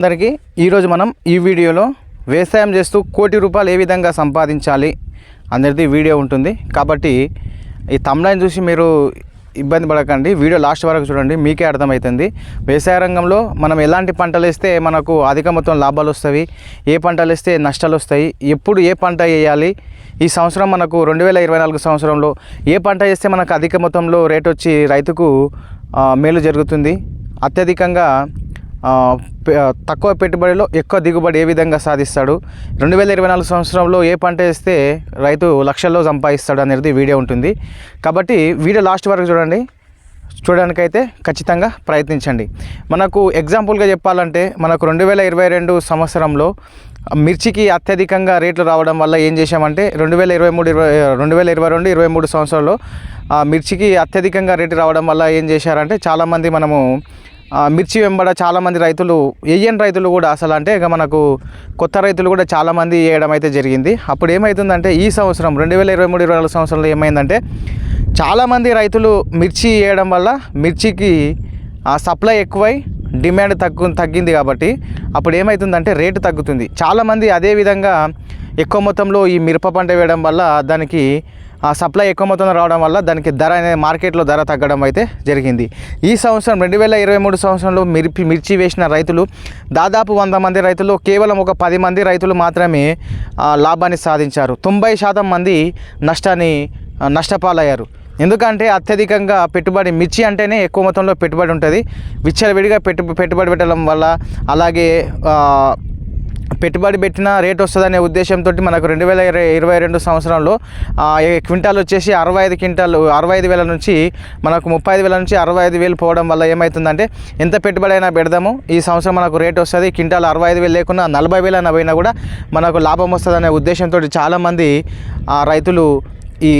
అందరికీ ఈరోజు మనం ఈ వీడియోలో వ్యవసాయం చేస్తూ కోటి రూపాయలు ఏ విధంగా సంపాదించాలి అనేది వీడియో ఉంటుంది. కాబట్టి ఈ తమ్లైన్ చూసి మీరు ఇబ్బంది పడకండి. వీడియో లాస్ట్ వరకు చూడండి మీకే అర్థమవుతుంది వ్యవసాయ రంగంలో మనం ఎలాంటి పంటలు వేస్తే మనకు అధిక మొత్తం లాభాలు వస్తాయి ఏ పంటలు వేస్తే నష్టాలు వస్తాయి ఎప్పుడు ఏ పంట వేయాలి ఈ సంవత్సరం మనకు రెండు వేల ఇరవై నాలుగు సంవత్సరంలో ఏ పంట వేస్తే మనకు అధిక మొత్తంలో రేట్ వచ్చి రైతుకు మేలు జరుగుతుంది. అత్యధికంగా తక్కువ పెట్టుబడిలో ఎక్కువ దిగుబడి ఏ విధంగా సాధిస్తాడు? రెండు వేల ఇరవై నాలుగు సంవత్సరంలో ఏ పంట వేస్తే రైతు లక్షల్లో సంపాదిస్తాడు అనేది వీడియో ఉంటుంది. కాబట్టి వీడియో లాస్ట్ వరకు చూడండి. చూడడానికైతే ఖచ్చితంగా ప్రయత్నించండి. మనకు ఎగ్జాంపుల్గా చెప్పాలంటే మనకు రెండు వేల ఇరవై రెండు సంవత్సరంలో మిర్చికి అత్యధికంగా రేట్లు రావడం వల్ల ఏం చేశామంటే రెండు వేల ఇరవై మూడు ఇరవై రెండు వేల ఇరవై రెండు ఇరవై మూడు సంవత్సరంలో మిర్చికి అత్యధికంగా రేటు రావడం వల్ల ఏం చేశారంటే చాలామంది మనము మిర్చి వెంబడ చాలామంది రైతులు వేయని రైతులు కూడా అసలు అంటే ఇక మనకు కొత్త రైతులు కూడా చాలామంది వేయడం అయితే జరిగింది. అప్పుడు ఏమవుతుందంటే ఈ సంవత్సరం రెండు వేల ఇరవై మూడు ఇరవై నాలుగు సంవత్సరంలో ఏమైందంటే చాలామంది రైతులు మిర్చి వేయడం వల్ల మిర్చికి ఆ సప్లై ఎక్కువై డిమాండ్ తగ్గు తగ్గింది కాబట్టి అప్పుడు ఏమవుతుందంటే రేటు తగ్గుతుంది. చాలామంది అదే విధంగా ఎక్కువ మొత్తంలో ఈ మిరప పంట వేయడం వల్ల దానికి ఆ సప్లై ఎక్కువ మొత్తంలో రావడం వల్ల దానికి ధర అనేది మార్కెట్లో ధర తగ్గడం అయితే జరిగింది. ఈ సంవత్సరం రెండు వేల ఇరవై మూడు సంవత్సరంలో మిర్చి మిర్చి వేసిన రైతులు దాదాపు వంద మంది రైతులు కేవలం ఒక పది మంది రైతులు మాత్రమే లాభాన్ని సాధించారు. తొంభై శాతం మంది నష్టాన్ని నష్టపాలయ్యారు. ఎందుకంటే అత్యధికంగా పెట్టుబడి మిర్చి అంటేనే ఎక్కువ మొత్తంలో పెట్టుబడి ఉంటుంది. విచ్చలవిడిగా పెట్టు పెట్టుబడి పెట్టడం వల్ల అలాగే పెట్టుబడి పెట్టిన రేట్ వస్తుందనే ఉద్దేశంతో మనకు రెండు వేల ఇరవై ఇరవై రెండు సంవత్సరంలో క్వింటాల్ వచ్చేసి అరవై ఐదు క్వింటాల్ అరవై ఐదు వేల నుంచి మనకు ముప్పై ఐదు వేల నుంచి అరవై ఐదు వేలు పోవడం వల్ల ఏమవుతుందంటే ఎంత పెట్టుబడి అయినా పెడదాము. ఈ సంవత్సరం మనకు రేట్ వస్తుంది క్వింటాల్ అరవై ఐదు వేలు లేకున్నా నలభై వేలు అయినా పోయినా కూడా మనకు లాభం వస్తుందనే ఉద్దేశంతో చాలామంది రైతులు ఈ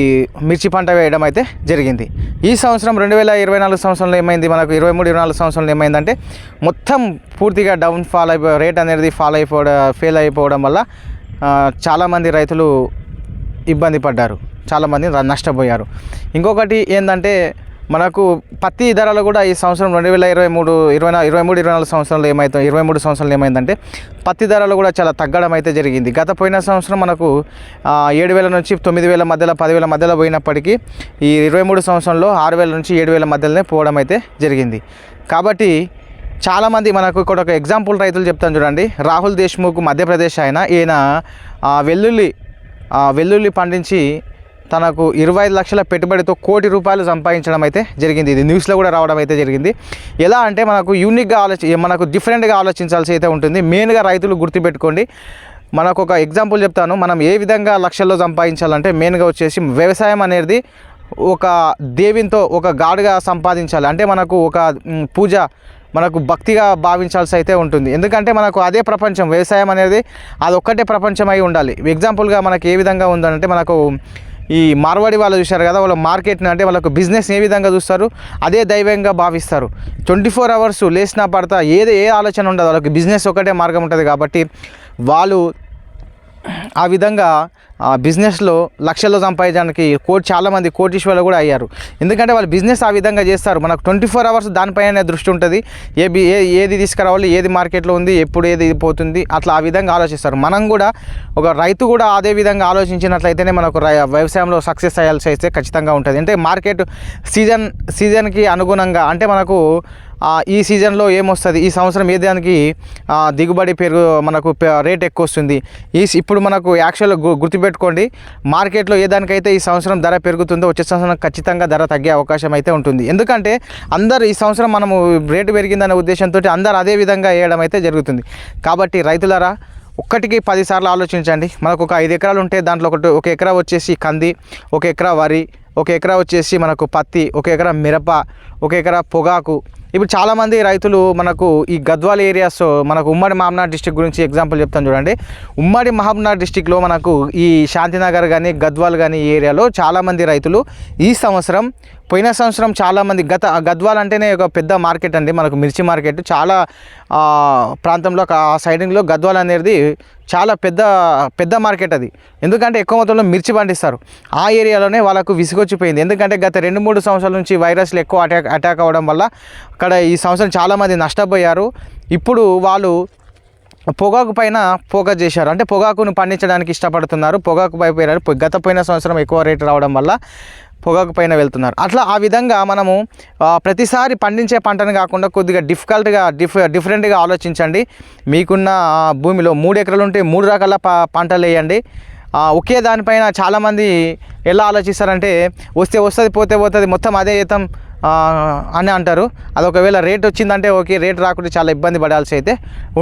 మిర్చి పంట వేయడం అయితే జరిగింది. ఈ సంవత్సరం రెండు వేల ఇరవై నాలుగు సంవత్సరంలో ఏమైంది? మనకు ఇరవై మూడు ఇరవై నాలుగు సంవత్సరంలో ఏమైందంటే మొత్తం పూర్తిగా డౌన్ ఫాల్ అయిపో రేట్ అనేది ఫాల్ అయిపోవడం ఫెయిల్ అయిపోవడం వల్ల చాలామంది రైతులు ఇబ్బంది పడ్డారు. చాలామంది నష్టపోయారు. ఇంకొకటి ఏంటంటే మనకు పత్తి ధరలు కూడా ఈ సంవత్సరం రెండు వేల ఇరవై మూడు ఇరవై ఇరవై మూడు ఇరవై నాలుగు సంవత్సరంలో ఏమైతే ఇరవై మూడు సంవత్సరాలు ఏమైందంటే పత్తి ధరలు కూడా చాలా తగ్గడం అయితే జరిగింది. గత పోయిన సంవత్సరం మనకు ఏడు వేల నుంచి తొమ్మిది వేల మధ్యలో పదివేల మధ్యలో పోయినప్పటికీ ఈ ఇరవై మూడు సంవత్సరంలో ఆరు వేల నుంచి ఏడు వేల మధ్యలోనే పోవడం అయితే జరిగింది. కాబట్టి చాలామంది మనకు ఇక్కడ ఒక ఎగ్జాంపుల్ రైతులు చెప్తాను చూడండి. రాహుల్ దేశ్ముఖ్ మధ్యప్రదేశ్ ఆయన ఈయన వెల్లుల్లి వెల్లుల్లి పండించి తనకు ఇరవై ఐదు లక్షల పెట్టుబడితో కోటి రూపాయలు సంపాదించడం అయితే జరిగింది. ఇది న్యూస్లో కూడా రావడం అయితే జరిగింది. ఎలా అంటే మనకు యూనిక్గా ఆలోచి మనకు డిఫరెంట్గా ఆలోచించాల్సి అయితే ఉంటుంది. మెయిన్గా రైతులు గుర్తుపెట్టుకోండి. మనకు ఒక ఎగ్జాంపుల్ చెప్తాను. మనం ఏ విధంగా లక్షల్లో సంపాదించాలంటే మెయిన్గా వచ్చేసి వ్యవసాయం అనేది ఒక దేవితో ఒక గాడుగా సంపాదించాలి. అంటే మనకు ఒక పూజ మనకు భక్తిగా భావించాల్సి అయితే ఉంటుంది. ఎందుకంటే మనకు అదే ప్రపంచం. వ్యవసాయం అనేది అది ఒక్కటే ప్రపంచం అయి ఉండాలి ఎగ్జాంపుల్గా మనకి ఏ విధంగా ఉందంటే మనకు ఈ మార్వాడి వాళ్ళు చూశారు కదా వాళ్ళ మార్కెట్ని అంటే వాళ్ళకు బిజినెస్ ఏ విధంగా చూస్తారు అదే దైవంగా భావిస్తారు. ట్వంటీ ఫోర్ అవర్స్ లేచినా పడతా ఏది ఏ ఆలోచన ఉండదు వాళ్ళకి బిజినెస్ ఒకటే మార్గం ఉంటుంది కాబట్టి వాళ్ళు ఆ విధంగా ఆ బిజినెస్లో లక్షల్లో సంపాదించడానికి కోటి చాలామంది కోటీశ్వర్లు కూడా అయ్యారు. ఎందుకంటే వాళ్ళు బిజినెస్ ఆ విధంగా చేస్తారు. మనకు ట్వంటీ ఫోర్ అవర్స్ దానిపైనే దృష్టి ఉంటుంది. ఏ ఏ ఏది తీసుకురావాలి ఏది మార్కెట్లో ఉంది ఎప్పుడు ఏది పోతుంది అట్లా ఆ విధంగా ఆలోచిస్తారు. మనం కూడా ఒక రైతు కూడా అదే విధంగా ఆలోచించినట్లయితేనే మనకు రై- వ్యవసాయంలో సక్సెస్ అయ్యాల్సి అయితే ఖచ్చితంగా ఉంటుంది. అంటే మార్కెట్ సీజన్ సీజన్కి అనుగుణంగా అంటే మనకు ఈ సీజన్లో ఏమొస్తుంది? ఈ సంవత్సరం ఏ దానికి దిగుబడి పెరుగు మనకు రేట్ ఎక్కువ వస్తుంది ఈ ఇప్పుడు మనకు యాక్చువల్గా గు గుర్తుపెట్టుకోండి మార్కెట్లో ఏ దానికైతే ఈ సంవత్సరం ధర పెరుగుతుందో వచ్చే సంవత్సరం ఖచ్చితంగా ధర తగ్గే అవకాశం అయితే ఉంటుంది. ఎందుకంటే అందరు ఈ సంవత్సరం మనము రేటు పెరిగిందనే ఉద్దేశంతో అందరు అదే విధంగా వేయడం అయితే జరుగుతుంది. కాబట్టి రైతులరా ఒక్కటికి పదిసార్లు ఆలోచించండి. మనకు ఒక ఐదు ఎకరాలు ఉంటే దాంట్లో ఒకటి ఒక ఎకరా వచ్చేసి కంది ఒక ఎకరా వరి ఒక ఎకరా వచ్చేసి మనకు పత్తి ఒక ఎకరా మిరప ఒక ఎకరా పొగాకు ఇప్పుడు చాలామంది రైతులు మనకు ఈ గద్వాల ఏరియాస్ మనకు ఉమ్మడి మహబూబ్నగర్ డిస్టిక్ గురించి ఎగ్జాంపుల్ చెప్తాను చూడండి. ఉమ్మడి మహబూబ్నగర్ డిస్టిక్లో మనకు ఈ శాంతినగర్ కానీ గద్వాల్ కానీ ఈ ఏరియాలో చాలామంది రైతులు ఈ సంవత్సరం పోయిన సంవత్సరం చాలామంది గత గద్వాల్ అంటేనే ఒక పెద్ద మార్కెట్ అండి. మనకు మిర్చి మార్కెట్ చాలా ప్రాంతంలో ఆ సైడింగ్లో గద్వాల్ అనేది చాలా పెద్ద పెద్ద మార్కెట్ అది. ఎందుకంటే ఎక్కువ మొత్తంలో మిర్చి పండిస్తారు. ఆ ఏరియాలోనే వాళ్ళకు విసుగొచ్చిపోయింది. ఎందుకంటే గత రెండు మూడు సంవత్సరాల నుంచి వైరస్లు ఎక్కువ అటాక్ అటాక్ అవ్వడం వల్ల అక్కడ ఈ సంవత్సరం చాలామంది నష్టపోయారు. ఇప్పుడు వాళ్ళు పొగాకు పైన ఫోకస్ చేశారు. అంటే పొగాకును పండించడానికి ఇష్టపడుతున్నారు. పొగాకు పైపోయారు గత పోయిన సంవత్సరం ఎక్కువ రేటు రావడం వల్ల పొగాకు పైన వెళ్తున్నారు. అట్లా ఆ విధంగా మనము ప్రతిసారి పండించే పంటను కాకుండా కొద్దిగా డిఫికల్ట్గా డిఫ్ డిఫరెంట్గా ఆలోచించండి. మీకున్న భూమిలో మూడు ఎకరాలు ఉంటే మూడు రకాల ప పంటలు వేయండి. ఒకే దానిపైన చాలామంది ఎలా ఆలోచిస్తారంటే వస్తే వస్తుంది పోతే పోతుంది మొత్తం అదే జీతం అని అంటారు. అది ఒకవేళ రేట్ వచ్చిందంటే ఓకే రేట్ రాకుండా చాలా ఇబ్బంది పడాల్సి అయితే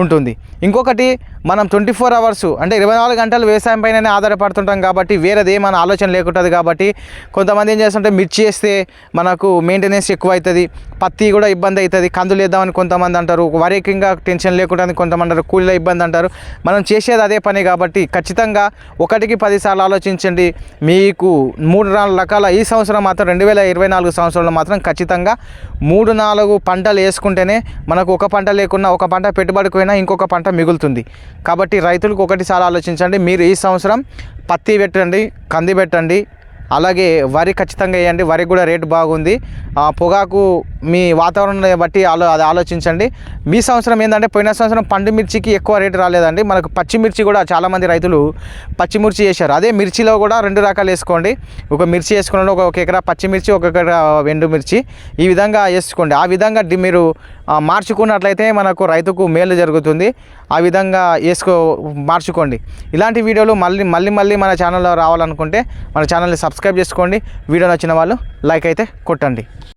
ఉంటుంది. ఇంకొకటి మనం ట్వంటీ ఫోర్ అవర్స్ అంటే ఇరవై నాలుగు గంటలు వ్యవసాయం పైననే ఆధారపడుతుంటాం కాబట్టి వేరేది ఏమైనా ఆలోచన లేకుంటుంది కాబట్టి కొంతమంది ఏం చేస్తుంటే మిర్చి వేస్తే మనకు మెయింటెనెన్స్ ఎక్కువ అవుతుంది పత్తి కూడా ఇబ్బంది అవుతుంది కందులు వేద్దామని కొంతమంది అంటారు వరికి ఇంకా టెన్షన్ లేకుండా కొంతమంది అంటారు కూలీల ఇబ్బంది అంటారు. మనం చేసేది అదే పని కాబట్టి ఖచ్చితంగా ఒకటికి పదిసార్లు ఆలోచించండి. మీకు మూడు నాలుగు రకాల ఈ సంవత్సరం మాత్రం రెండు వేల ఇరవై నాలుగు సంవత్సరంలో మాత్రం ఖచ్చితంగా మూడు నాలుగు పంటలు వేసుకుంటేనే మనకు ఒక పంట లేకున్నా ఒక పంట పెట్టుబడికి పోయినా ఇంకొక పంట మిగులుతుంది. కాబట్టి రైతులకు ఒకటిసారి ఆలోచించండి. మీరు ఈ సంవత్సరం పత్తి పెట్టండి కంది పెట్టండి అలాగే వరి ఖచ్చితంగా వేయండి. వరి కూడా రేటు బాగుంది. పొగాకు మీ వాతావరణాన్ని బట్టి ఆలో అది ఆలోచించండి. మీ సంవత్సరం ఏంటంటే పోయిన సంవత్సరం పండు మిర్చికి ఎక్కువ రేటు రాలేదండి. మనకు పచ్చిమిర్చి కూడా చాలామంది రైతులు పచ్చిమిర్చి వేశారు. అదే మిర్చిలో కూడా రెండు రకాలు వేసుకోండి. ఒక మిర్చి వేసుకున్న ఒక ఒక ఎకరా పచ్చిమిర్చి ఒక ఎకరా ఎండు మిర్చి. ఈ విధంగా వేసుకోండి. ఆ విధంగా మీరు మార్చుకున్నట్లయితే మనకు రైతుకు మేలు జరుగుతుంది. ఆ విధంగా వేసుకో మార్చుకోండి. ఇలాంటి వీడియోలు మళ్ళీ మళ్ళీ మళ్ళీ మన ఛానల్లో రావాలనుకుంటే మన ఛానల్ని సబ్స్క్రైబ్ చేసుకోండి. వీడియో నచ్చిన వాళ్ళు లైక్ అయితే కొట్టండి.